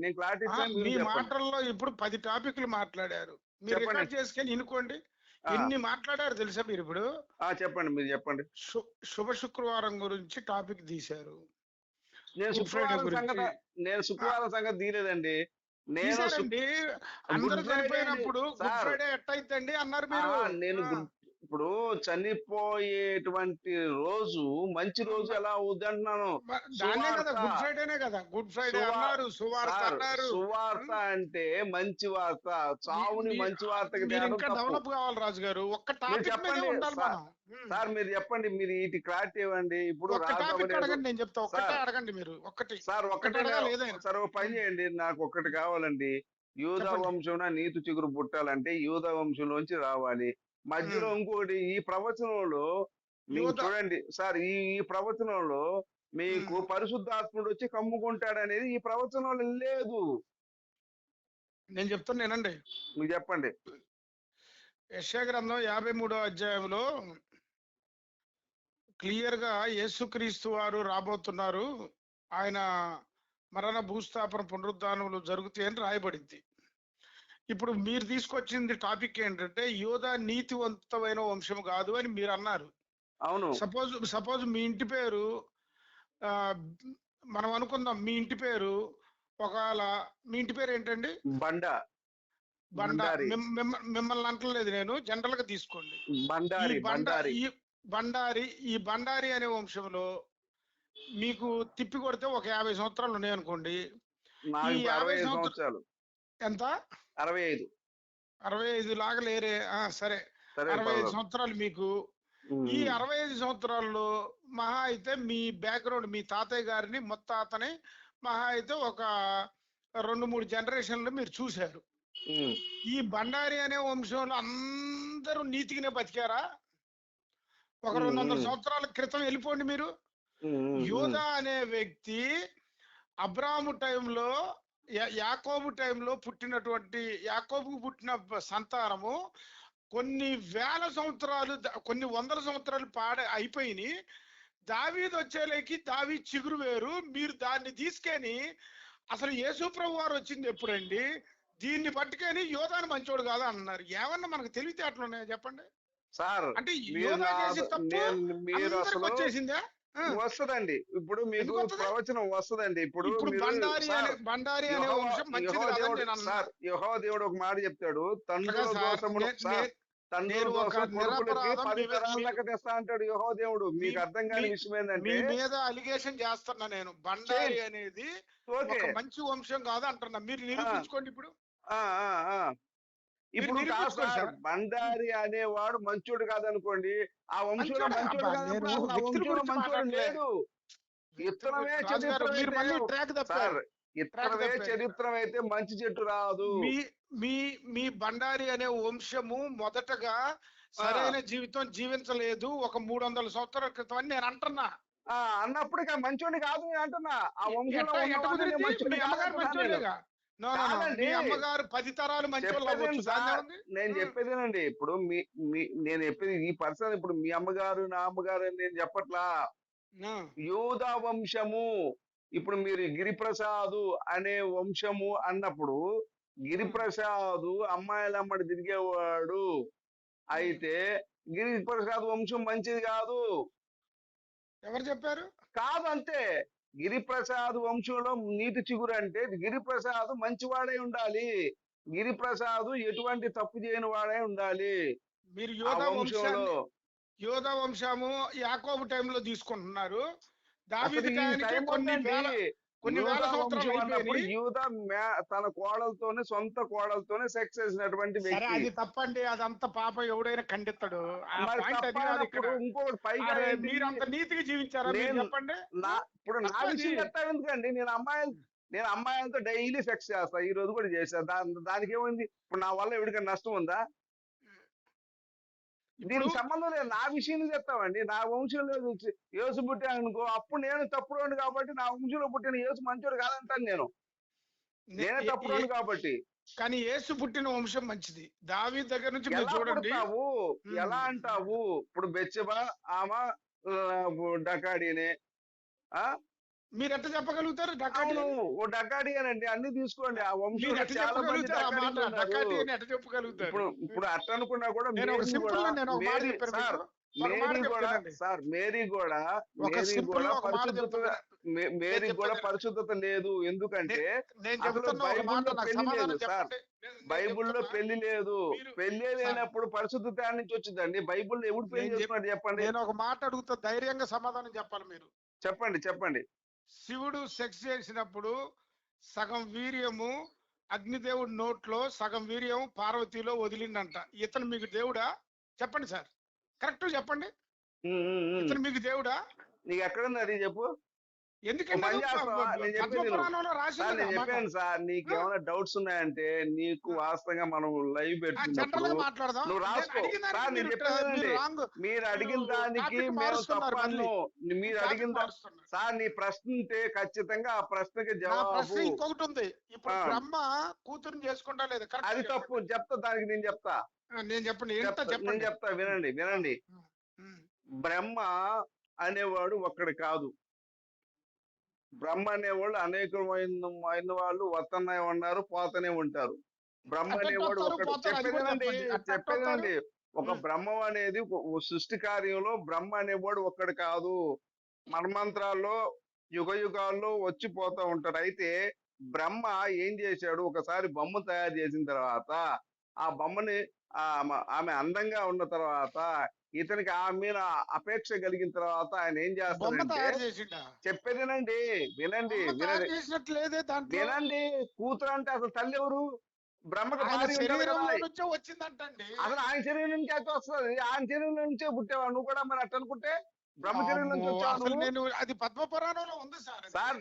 నేను క్లారిటీ మీ మాటల్లో ఇప్పుడు పది టాపిక్లు మాట్లాడారు. మీరు. రికార్డ్ చేసుకొని వినుకోండి ఆ, ఎన్ని మాట్లాడారు తెలుసా మీరు ఇప్పుడు? ఆ, చెప్పండి మీరు చెప్పండి. శుభ శుక్రవారం గురించి టాపిక్ తీశారు. నేను శుక్రవారం. సంగతి నేను శుక్రవారం సంగతి తీయలేదండి. నేను అందరూ చనిపోయినప్పుడు. గుడ్ ఫ్రైడే ఎట్టయిద్దండి అన్నారు మీరు? నేను ఇప్పుడు చనిపోయేటువంటి రోజు మంచి రోజు ఎలా అవుద్ది అంటున్నాను. గుడ్ ఫ్రైడేనే కదా. గుడ్ ఫ్రైడే అన్నారు సువార్త అన్నారు. సువార్త అంటే మంచి వార్త. చావుని మంచి వార్తకి. డెవలప్ కావాలి రాజు గారు ఒక్క చెప్పండి, ఉండాలి సార్. మీరు చెప్పండి. మీరు ఇటు క్లారిటీ ఇవ్వండి. ఇప్పుడు నేను చెప్తా. ఒక్కటే సార్. అడగండి మీరు. ఒక్కటి. సార్ ఏదైనా. సార్ ఒక పని చేయండి. నాకు ఒక్కటి కావాలండి. యూద. వంశంలో నీతి చిగురు పుట్టాలంటే యూద వంశంలోంచి రావాలి. మధ్యలో ఇంకొకటి ఈ ప్రవచనంలో మీకు చూడండి సార్ ఈ ఈ ప్రవచనంలో మీకు. పరిశుద్ధాత్ముడు వచ్చి కమ్ముకుంటాడు అనేది ఈ ప్రవచనంలో లేదు. నేను చెప్తాను నేనండి. మీకు చెప్పండి. యశ్యా గ్రంథం యాభై మూడో అధ్యాయంలో క్లియర్గా యేసుక్రీస్తు వారు రాబోతున్నారు. ఆయన మరణ భూస్థాపన పునరుద్ధానములు జరుగుతాయని రాయబడింది. ఇప్పుడు మీరు తీసుకొచ్చింది టాపిక్ ఏంటంటే యోధ నీతివంతమైన వంశం కాదు అని మీరు అన్నారు. అవును. సపోజ్ సపోజ్ మీ ఇంటి పేరు మనం అనుకుందాం మీ ఇంటి పేరు ఒకవేళ మీ ఇంటి పేరు ఏంటండి? బండ. బండ. మిమ్మల్ని అంటలేదు నేను జనరల్గా తీసుకోండి బండారి బండారి. ఈ బండారి ఈ బండారి అనే వంశంలో మీకు తిప్పి కొడితే ఒక యాభై సంవత్సరాలు ఉన్నాయి అనుకోండి. నాకు ఈ అరవై యాభై సంవత్సరాలు. ఎంత? అరవై ఐదు. అరవై ఐదు లాగా లేరే. సరే. అరవై ఐదు. సంవత్సరాలు మీకు. ఈ అరవై ఐదు సంవత్సరాల్లో మహా అయితే మీ బ్యాక్గ్రౌండ్ మీ తాతయ్య గారిని మొత్తాతని మహా అయితే ఒక రెండు మూడు జనరేషన్లు మీరు చూశారు. ఈ బండారి అనే వంశంలో అందరూ నీతిగానే బతికారా? ఒక రెండు వందల. సంవత్సరాల క్రితం వెళ్ళిపోండి మీరు. యోధ అనే వ్యక్తి అబ్రాము టైంలో యాకోబు టైంలో పుట్టినటువంటి యాకోబుకు పుట్టిన సంతానము కొన్ని వేల సంవత్సరాలు కొన్ని వందల సంవత్సరాలు పాడ అయిపోయినాయి దావీద్ వచ్చేలేకి దావీ చిగురు వేరు. మీరు దాన్ని తీసుకొని అసలు యేసు ప్రభు వారు వచ్చింది ఎప్పుడండి? దీన్ని పట్టుకొని యోధాను మంచోడు కాదా అన్నారు. ఏమన్నా మనకు తెలివితేటలు ఉన్నాయా చెప్పండి? సార్ అంటే యోధా చేసిన తప్పు వచ్చేసిందా. వస్తదండి. ఇప్పుడు మీకు? ప్రవచనం వస్తదండి. ఇప్పుడు సార్, యహో దేవుడు ఒక మాట చెప్తాడు. సార్, దోషములు ఒక దోషం కొడుకులకి పది తెస్తా అంటాడు యహో దేవుడు. మీకు అర్థం కాని విషయం మీ ఏంటంటే మీద అలిగేషన్ చేస్తున్నా నేను. బండారి అనేది మంచి వంశం కాదు అంటున్నా. మీరు నిరూపించుకోండి ఇప్పుడు. ఆ, ఆ, ఆ. ఇప్పుడు కాదు. బండారి అనేవాడు మంచోడు కాదనుకోండి. ఆ వంశంలో మంచోడు? మంచోడు గురించి మంచోడు. లేడు. గారు, చరిత్రం మీరు మళ్ళీ అయితే- ట్రాక్ సార్ తప్పారు ఇత్తనమే తప్పారు. చరిత్రం అయితే మంచి చెట్టు రాదు. మీ మీ మీ బండారి అనే వంశము మొదటగా సరైన జీవితం జీవించలేదు. ఒక మూడు వందల సంవత్సరాల క్రితం అని నేను అంటున్నా. ఆ అన్నప్పుడు ఇక మంచోడిని కాదు నేను అంటున్నా. ఆ వంశంలో అమ్మగారు నేను. పది తరాలు చెప్పేది నేను చెప్పేదేనండి ఇప్పుడు మీ నేను చెప్పేది ఈ పర్సన్ ఇప్పుడు మీ అమ్మగారు నా అమ్మగారు అని నేను చెప్పట్లా. యూద వంశము ఇప్పుడు మీరు గిరిప్రసాదు అనే వంశము అన్నప్పుడు గిరిప్రసాదు అమ్మాయిలమ్మడి తిరిగేవాడు. అయితే గిరిప్రసాద్ వంశం మంచిది కాదు. ఎవరు చెప్పారు? కాదు అంతే గిరిప్రసాద్ వంశంలో నీతి చిగురు అంటే గిరిప్రసాద్ మంచివాడై ఉండాలి. గిరిప్రసాద్ ఎటువంటి తప్పు చేయని వాడై ఉండాలి. మీరు యోధా వంశంలో యోధా వంశము యాకోబు టైంలో తీసుకుంటున్నారు. దావీదు కొన్ని. వేల సంవత్సరాలు తన కోడలతోనే సొంత కోడలతోనే సెక్స్ చేసినటువంటి వ్యక్తి. అది తప్పండి అదంతా పాప ఎవడైనా ఖండిస్తాడు ఇంకొకటి పైగా అంత నీతిగా జీవించారా? చెప్పండి. నా ఇప్పుడు నా. విషయం చెప్తా ఎందుకండి? నేను అమ్మాయిలు నేను అమ్మాయిలతో డైలీ సెక్స్ చేస్తా. ఈ రోజు కూడా చేస్తా. దాని దానికి ఏమైంది? ఇప్పుడు నా వల్ల ఎవరికైనా నష్టం ఉందా? దీనికి సంబంధం లేదు. నా విషయం చెప్తామండి? నా వంశంలో యేసు పుట్టాను అనుకో అప్పుడు నేను తప్పుడోడు కాబట్టి నా వంశంలో పుట్టిన యేసు మంచోడు కాదంటాను నేను. నేనే ఏ- కాబట్టి. కానీ యేసు పుట్టిన వంశం మంచిది. దావీ దగ్గర నుంచి చూడండి. ఎలా అంటావు? ఇప్పుడు బెచ్చబా ఆమె డకాడీనే ఆ? మీరు ఎట్లా చెప్పగలుగుతారు? డకాటి? ఓ డకాడియనండి అన్ని తీసుకోండి. ఆ వంశంలో చాలా మంది చెప్పగలుగుతారు? డకాటి. అని ఎట్లా ఇప్పుడు ఇప్పుడు అట్లా అనుకున్నా కూడా నేను ఒక మేరీ సింపుల్ కూడా గా నేను ఒక మాట మేరీ చెప్పాను సార్ మేరీ కూడా. సార్ మేరీ కూడా మేరీ పరిశుద్ధత మేరీ కూడా పరిశుద్ధత లేదు. ఎందుకంటే బైబిల్లో పెళ్ళి లేదు. పెళ్ళి లేదు. మీరు- పెళ్ళి లేనప్పుడు పరిశుద్ధత నుంచి వచ్చిందండి. బైబిల్లో ఎవడు పెళ్ళి చేసుకున్నాడు చెప్పండి? నేను ఒక మాట అడుగుతా ధైర్యంగా సమాధానం చెప్పాలి మీరు. చెప్పండి చెప్పండి. శివుడు సెక్స్ చేసినప్పుడు సగం వీర్యము అగ్నిదేవుడి నోట్లో సగం వీర్యం పార్వతిలో వదిలిందంట. ఇతను మీకు దేవుడా? చెప్పండి సార్. కరెక్ట్ చెప్పండి. ఇతను మీకు దేవుడా? నీకు ఎక్కడుంది అది చెప్పు. చెప్పాను సార్ నీకు ఏమైనా డౌట్స్ ఉన్నాయంటే నీకు వాస్తవంగా మనం లైవ్ పెట్టుకున్నప్పుడు నువ్వు రాసుకో. సార్, నేను మీరు- అడిగిన దానికి మేము తప్పను మీరు అడిగిన. సార్ నీ ప్రశ్న ఉంటే ఖచ్చితంగా ఆ ప్రశ్నకి జవాబు. ఇంకొకటి ఉంది. ఇప్పుడు. బ్రహ్మ కూతురుని చేసుకుంటా లేదు. అది తప్పు. చెప్తా దానికి నేను చెప్తా. నేను చెప్పండి. నేను చెప్తా. వినండి వినండి. బ్రహ్మ అనేవాడు ఒక్కడు కాదు. బ్రహ్మ అనేవాళ్ళు అనేకమైన అయిన వాళ్ళు వస్తూనే ఉన్నారు పోతూనే ఉంటారు బ్రహ్మ అనేవాడు ఒకడు. అట్లా చెప్పేదేనండి ఒక. బ్రహ్మం అనేది సృష్టి కార్యంలో బ్రహ్మ అనేవాడు ఒక్కడు కాదు మన్మంత్రాల్లో యుగ యుగాల్లో వచ్చి పోతా ఉంటాడు అయితే బ్రహ్మ ఏం చేశాడు ఒకసారి బొమ్మ తయారు చేసిన తర్వాత ఆ బొమ్మని ఆ ఆమె- అందంగా ఉన్న తర్వాత ఇతనికి ఆమె మీద అపేక్ష కలిగిన తర్వాత ఆయన ఏం చేసిండా? చెప్పేదేనండి వినండి వినండి. వినండి కూతురు అంటే అసలు తల్లి ఎవరు? బ్రహ్మకు వచ్చిందంటండి. అసలు ఆయన శరీరం నుంచి అయితే వస్తుంది ఆయన శరీరం నుంచే పుట్టేవా నువ్వు కూడా మరి అట్ట అనుకుంటే బ్రహ్మ శరీరం నుంచి? నేను అది పద్మ పురాణంలో ఉంది సార్. సార్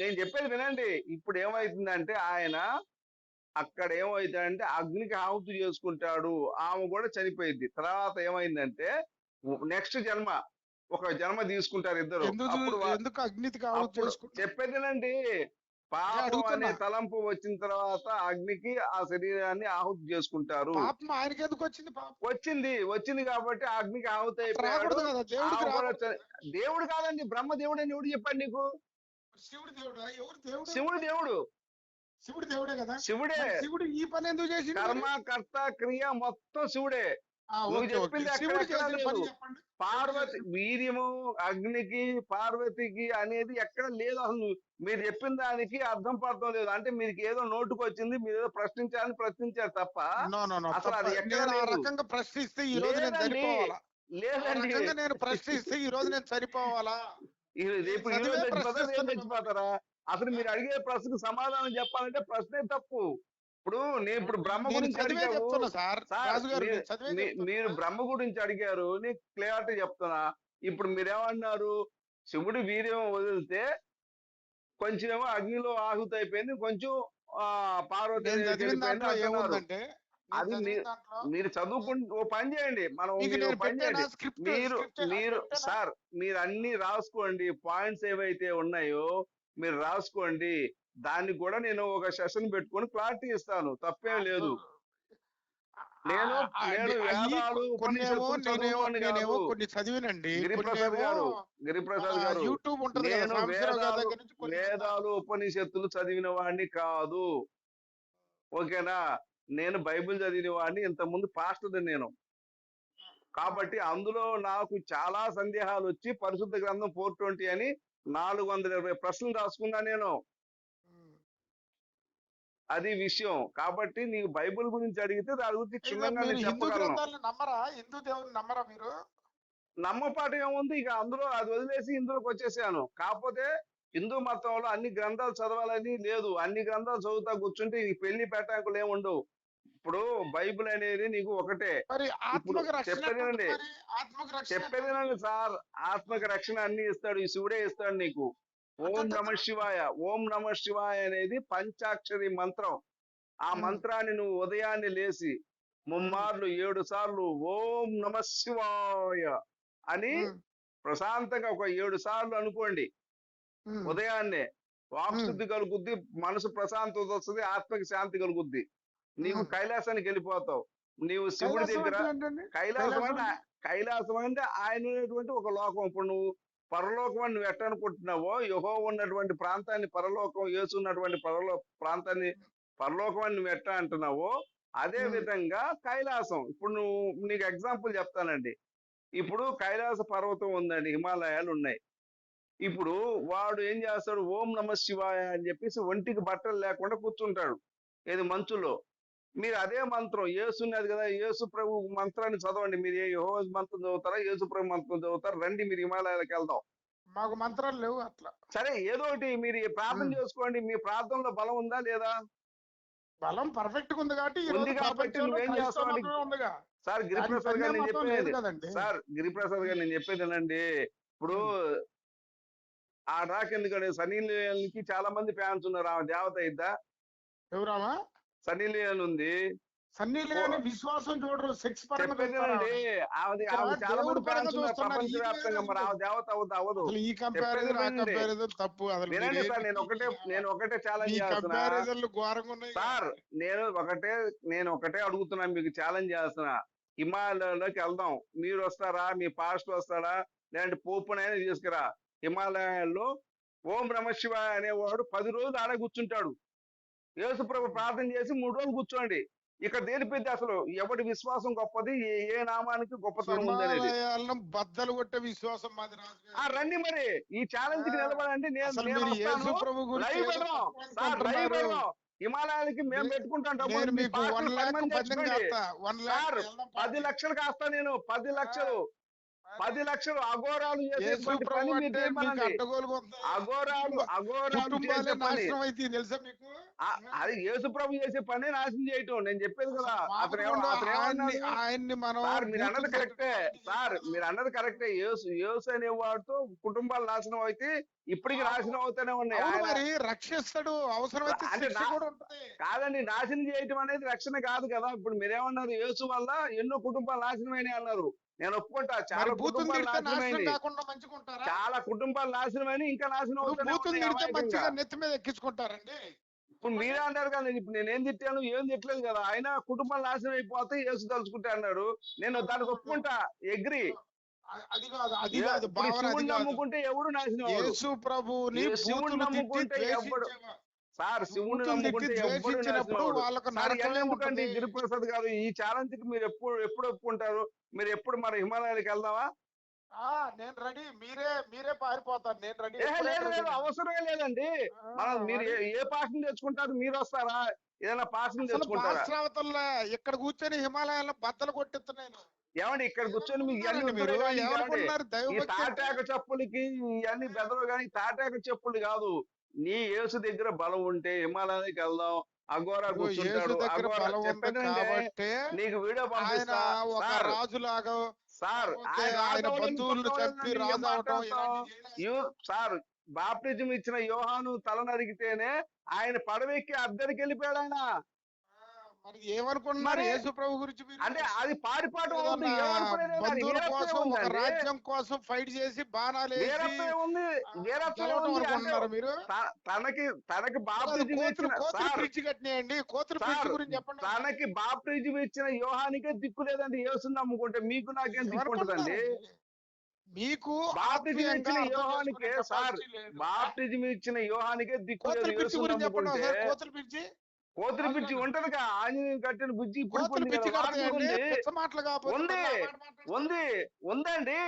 నేను చెప్పేది వినండి. ఇప్పుడు ఏమైతుందంటే ఆయన అక్కడ ఏమైందంటే అగ్నికి ఆహుతి చేసుకుంటాడు ఆమె కూడా చనిపోయింది. తర్వాత ఏమైందంటే నెక్స్ట్ జన్మ ఒక జన్మ తీసుకుంటారు ఇద్దరు. ఎందుకు అగ్నికి చెప్పేదేనండి పాపం. అనే తలంపు వచ్చిన తర్వాత అగ్నికి ఆ శరీరాన్ని ఆహుతి చేసుకుంటారు. ఆయనకి ఎందుకు వచ్చింది వచ్చింది వచ్చింది కాబట్టి అగ్నికి ఆహుతి అయిపోయాడు. దేవుడు కాదండి బ్రహ్మ దేవుడు అని ఎవడు చెప్పాడు నీకు? శివుడు దేవుడు? శివుడు దేవుడు. శివుడు దేవుడే కదా? శివుడే. శివుడు ఈ పని ఎందుకు మరి? కర్మ కర్త క్రియ మొత్తం శివుడే. పార్వతి వీర్యము అగ్నికి పార్వతికి అనేది ఎక్కడ లేదు అసలు మీరు చెప్పిన దానికి అర్థం పడటం లేదు. అంటే మీకు ఏదో నోటుకు వచ్చింది మీరు ఏదో ప్రశ్నించాలని ప్రశ్నించారు తప్ప అసలు అది. ఎక్కడ. రకంగా ప్రశ్నిస్తే ఈ రోజు నేను లేదండి. నేను ప్రశ్నిస్తే ఈ రోజు నేను చచ్చిపోతారా రేపు. చచ్చిపోతారా అసలు మీరు అడిగే ప్రశ్నకు సమాధానం చెప్పాలంటే ప్రశ్నే తప్పు. ఇప్పుడు నేను ఇప్పుడు బ్రహ్మ నేను గురించి గారు మీరు- నేను బ్రహ్మ గురించి అడిగారు. నీకు క్లియారిటీ చెప్తున్నా. ఇప్పుడు మీరేమన్నారు శివుడు వీర్యం వదిలితే కొంచెం ఏమో అగ్నిలో ఆహుతి అయిపోయింది కొంచెం ఆ పార్వతి నేను నేను అది మీరు చదువుకుంటే ఓ పని చేయండి. మనం నేను పని చేయండి. మీరు మీరు సార్ మీరు అన్ని రాసుకోండి. పాయింట్స్ ఏవైతే ఉన్నాయో మీరు రాసుకోండి. దానికి కూడా నేను ఒక సెషన్ పెట్టుకొని క్లారిటీ ఇస్తాను. తప్పేం లేదు. నేను నేనేమో. కొన్ని చదివినండి. గిరిప్రసాద్ గారు గిరిప్రసాద్ గారు యూట్యూబ్ ఉంటుంది నేను వేదాలు ఉపనిషత్తులు చదివిన వాడిని కాదు. ఓకేనా? నేను బైబిల్ చదివిన వాడిని ఇంతకుముందు పాస్టర్ నేను. కాబట్టి అందులో నాకు చాలా సందేహాలు వచ్చి పరిశుద్ధ గ్రంథం ఫోర్ ట్వంటీ అని నాలుగు వందల ఇరవై ప్రశ్నలు రాసుకున్నా నేను. అది విషయం. కాబట్టి నీకు బైబిల్ గురించి అడిగితే దాని గురించి క్షుణ్ణంగా నేను చెప్పగలను. నమ్మరా? హిందూ దేవుని నమ్మరా మీరు? ఏముంది? ఇక అందులో అది వదిలేసి ఇందులోకి వచ్చేసాను. కాకపోతే హిందూ మతంలో అన్ని గ్రంథాలు చదవాలని లేదు. అన్ని గ్రంథాలు చదువుతా కూర్చుంటే ఈ పెళ్ళి పెట్టాకులు ఏమి ఉండవు ఇప్పుడు బైబిల్ అనేది నీకు ఒకటే. మరి ఆత్మకు రక్షణ చెప్పేది ఎట్లుంటుంది వినండి. మరి? ఆత్మకు రక్షణ చెప్పేది వినండి సార్? ఆత్మక రక్షణ అన్ని ఇస్తాడు ఈ శివుడే ఇస్తాడు నీకు. ఓం నమ శివాయ. ఓం నమ శివాయ అనేది పంచాక్షరి మంత్రం. ఆ. మంత్రాన్ని నువ్వు ఉదయాన్నే లేచి ముమ్మార్లు ఏడు సార్లు ఓం నమ శివాయ అని ప్రశాంతంగా ఒక ఏడు సార్లు అనుకోండి. ఉదయాన్నే వాక్శుద్ధి కలుగుద్ది మనసు ప్రశాంతత వస్తుంది ఆత్మకి శాంతి కలుగుద్ది. నీవు. కైలాసానికి వెళ్ళిపోతావు. నీవు శివుడి దగ్గర? కైలాసం అంటే కైలాసం అంటే ఆయన ఉన్నటువంటి ఒక లోకం. ఇప్పుడు నువ్వు పరలోకం నువ్వు ఎట్ట అనుకుంటున్నావో యహో ఉన్నటువంటి ప్రాంతాన్ని పరలోకం యేసు ఉన్నటువంటి పరలో ప్రాంతాన్ని పరలోకం అని నువ్వు ఎట్ట అంటున్నావో అదే. విధంగా కైలాసం. ఇప్పుడు నువ్వు నీకు ఎగ్జాంపుల్ చెప్తానండి. ఇప్పుడు కైలాస పర్వతం ఉందండి హిమాలయాలు ఉన్నాయి. ఇప్పుడు వాడు ఏం చేస్తాడు? ఓం నమ శివాయ అని చెప్పేసి ఒంటికి బట్టలు లేకుండా కూర్చుంటాడు. ఏది మంచులో. మీరు అదే మంత్రం యేసు ఉన్నది కదా యేసు ప్రభు మంత్రాన్ని చదవండి. మీరు ఏ యెహోవా మంత్రం చదువుతారా యేసు ప్రభు మంత్రం చదువుతారా? రండి మీరు హిమాలయాలకు వెళ్దాం. మాకు మంత్రాలు లేవు అట్లా. సరే ఏదో ఒకటి మీరు ప్రార్థన. చేసుకోండి. మీ ప్రార్థనలో బలం ఉందా లేదా? బలం పర్ఫెక్ట్గా ఉంది కాబట్టి ఉంది కాబట్టి నువ్వేం చేస్తావు? సార్ గిరిప్రసాద్ గారు నేను చెప్పేది సార్ గిరిప్రసాద్ గారు నేను చెప్పేది వినండి ఇప్పుడు ఆ రాకెందుకండి సనీ లియోన్కి చాలా మంది ఫ్యాన్స్ ఉన్నారు. ఆమె దేవత అయిద్దా? ఎవరామా సనీ లియోన్ ఉంది సన్నీ లేని విశ్వాసం చూడరు సెక్స్ పరంగా చాలా మంది మరి దేవత అవుతా అవ్వదు. ఈ కంపారిజన్ తప్పు వినండి సార్ నేను ఒకటే నేను ఒకటే ఛాలెంజ్ చేస్తున్నా. కంపారిజన్లు ఘోరంగా ఉన్నాయి సార్ నేను ఒకటే నేను ఒకటే అడుగుతున్నా మీకు ఛాలెంజ్ చేస్తున్నా. హిమాలయాల్లోకి వెళ్దాం. మీరు వస్తారా మీ పాస్టర్ వస్తారా లేదంటే పోపునైనా తీసుకురా. హిమాలయాల్లో ఓం శివాయ అనేవాడు పది రోజులు ఆడే కూర్చుంటాడు. యేసు ప్రభు ప్రార్థన చేసి మూడు రోజులు కూర్చోండి. ఇక్కడ దేని పెద్ద అసలు ఎవడి విశ్వాసం గొప్పది? ఏ- నామానికి గొప్పతనం ఉంది అనేది. హిమాలయాలను బద్దలు కొట్టే విశ్వాసం మాది రాజు రండి మరి. ఈ ఛాలెంజ్కి నిలబడండి. నేను హిమాలయాలకి మేము పెట్టుకుంటాం డబ్బులు పది లక్షలు కాస్తా నేను. పది లక్షలు. పది లక్షలు అఘోరాలు. అఘోరాలు అఘోరాలు అది యేసు ప్రభు చేసే పని నాశనం చేయటం. నేను చెప్పేది కదా. ఆయన్ని మనం సార్ మీరు అన్నది కరెక్టే. సార్ మీరు అన్నది కరెక్టే. యేసు యేసు అనేవాడితో కుటుంబాలు నాశనం అయితే ఇప్పటికి నాశనం అవుతూనే ఉన్నాయి. మరి రక్షిస్తాడు. అవసరమైతే ఉంటది. కాదండి నాశనం చేయటం అనేది రక్షణ కాదు కదా. ఇప్పుడు మీరేమన్నారు యేసు వల్ల ఎన్నో కుటుంబాలు నాశనమైనవి అన్నారు. నేను ఒప్పుకుంటా. చాలా కుటుంబాలు చాలా కుటుంబాలు నాశనమైన ఇంకా నాశనం నెత్తి మీద ఎక్కించుకుంటారండి. ఇప్పుడు మీరే అంటారు కదా ఇప్పుడు నేను ఏం తిట్టాను ఏం తిట్టలేదు కదా. ఆయన కుటుంబాలు నాశనం అయిపోతే యేసు తలుచుకుంటే అన్నాడు. నేను దానికి ఒప్పుకుంటా ఎగ్రి. అది కాదు అది కాదు నమ్ముకుంటే ఎవడు నాశనం. యేసు ప్రభువుని నమ్ముకుంటే ద్వేషించేవా- సార్ శివుని నమ్ముకుంటే గిరిప్రసాద్ గారు ఈ ఛాలెంజ్కి మీరు ఎప్పుడు ఎప్పుడు ఒప్పుకుంటారు? మీరు ఎప్పుడు మన హిమాలయాలకు వెళ్దామా? ఆ, నేను రెడీ. మీరే మీరే పారిపోతారు. నేను రెడీ. లేదు లేదు అవసరమే లేదండి. మనం మీరు ఏ- పాఠం తెచ్చుకుంటారు? మీరు వస్తారా? ఏదైనా పాఠం తెచ్చుకుంటారా? ఇక్కడ కూర్చొని హిమాలయాల్లో బద్దలు కొట్టిస్తున్నాను ఏమండి ఇక్కడ కూర్చొని మీకు? తాటాక చెప్పులకి ఇవన్నీ బెదరు కానీ తాటాక చెప్పులు కాదు. నీ యేసు దగ్గర బలం ఉంటే హిమాలయానికి వెళ్దాం. అఘోరా కూర్చుంటాడు. నీకు వీడియో పంపిస్తా. రాజులాగా సార్ సార్ బాప్టిజం ఇచ్చిన యోహాను తల నరిగితేనే ఆయన పడవెక్కి అద్దరికి వెళ్ళిపోయాడు ఆయన. ఏమనుకుంటున్నారు యేసు ప్రభు గురించి? అంటే అది. రాజ్యం కోసం ఫైట్ చేసి బాణాలు ఉంది అనుకుంటున్నారు మీరు తనకి తనకి బ్రిడ్జ్ కట్టినాయండి కోతులు బ్రిడ్జ్ గురించి చెప్పండి తనకి బాప్టిజం ఇచ్చిన యోహానికే దిక్కు లేదండి యేసుని నమ్ముకుంటే మీకు నాకేం దిక్కు ఉంటుందండి? మీకు బాప్టిజం ఇచ్చిన యోహానికే సార్. బాప్టిజం ఇచ్చిన యోహానికే దిక్కు లేదు కోతుల బ్రిడ్జ్ కోతుల పిచ్చి ఉంటదిగా. ఆంజనేయం కట్టిన బుజ్జి ఉంది. ఉంది. ఉందండి.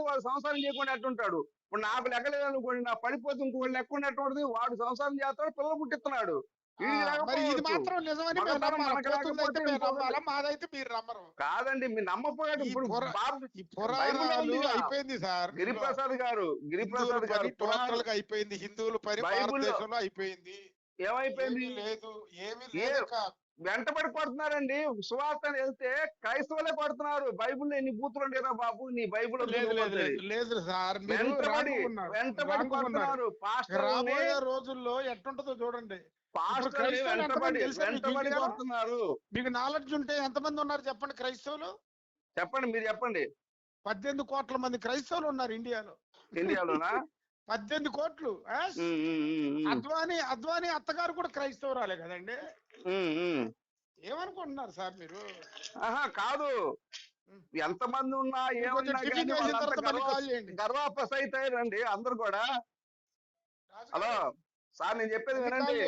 వాడు సంసారం చేయకుండా ఎట్టుంటాడు? ఇప్పుడు నాకు లెక్కలేదు అనుకోండి నా పడిపోతే ఇంకోటి లేకుండా ఎట్టుంటది వాడు సంసారం చేస్తాడు పిల్లలు పుట్టిస్తున్నాడు. మరి ఇది. మాత్రం నిజమని మాదైతే మీరు నమ్మరు. కాదండి మీరు నమ్మపోయాడు. ఇప్పుడు పురాణాలు. అయిపోయింది సార్. గిరిప్రసాద్ గారు గిరిప్రసాద్ గారు అయిపోయింది. హిందువుల భారతదేశంలో అయిపోయింది. ఏమైపోయింది? ఏమీ లేదు. ఏమీ లేదు. వెంటబడి కొడుతున్నారండి సువార్త వెళ్తే క్రైస్తవులే కొడుతున్నారు బైబిల్లో ఎన్ని బూతులు ఉండేదా బాబు? నీ బైబిల్ లేదు లేదు లేదు లేదు సార్ వెంటబడి. వెంటబడి. కొడుతున్నారు పాస్టర్ రోజుల్లో ఎట్టుంటుందో చూడండి. మీకు నాలెడ్జ్ ఉంటే ఎంతమంది ఉన్నారు చెప్పండి క్రైస్తవులు? చెప్పండి మీరు చెప్పండి. పద్దెనిమిది కోట్ల మంది క్రైస్తవులు ఉన్నారు ఇండియాలో. ఇండియాలోనా? పద్దెనిమిది కోట్లు. అద్వానీ అద్వానీ అత్తగారు కూడా క్రైస్తవురాలే కదండి. ఏమనుకుంటున్నారు సార్ మీరు? ఆహా కాదు. ఎంతమంది ఉన్నా ఏమన్నా గర్వాపసైతారండి అందరు కూడా. హలో. సార్ నేను చెప్పేది వినండి.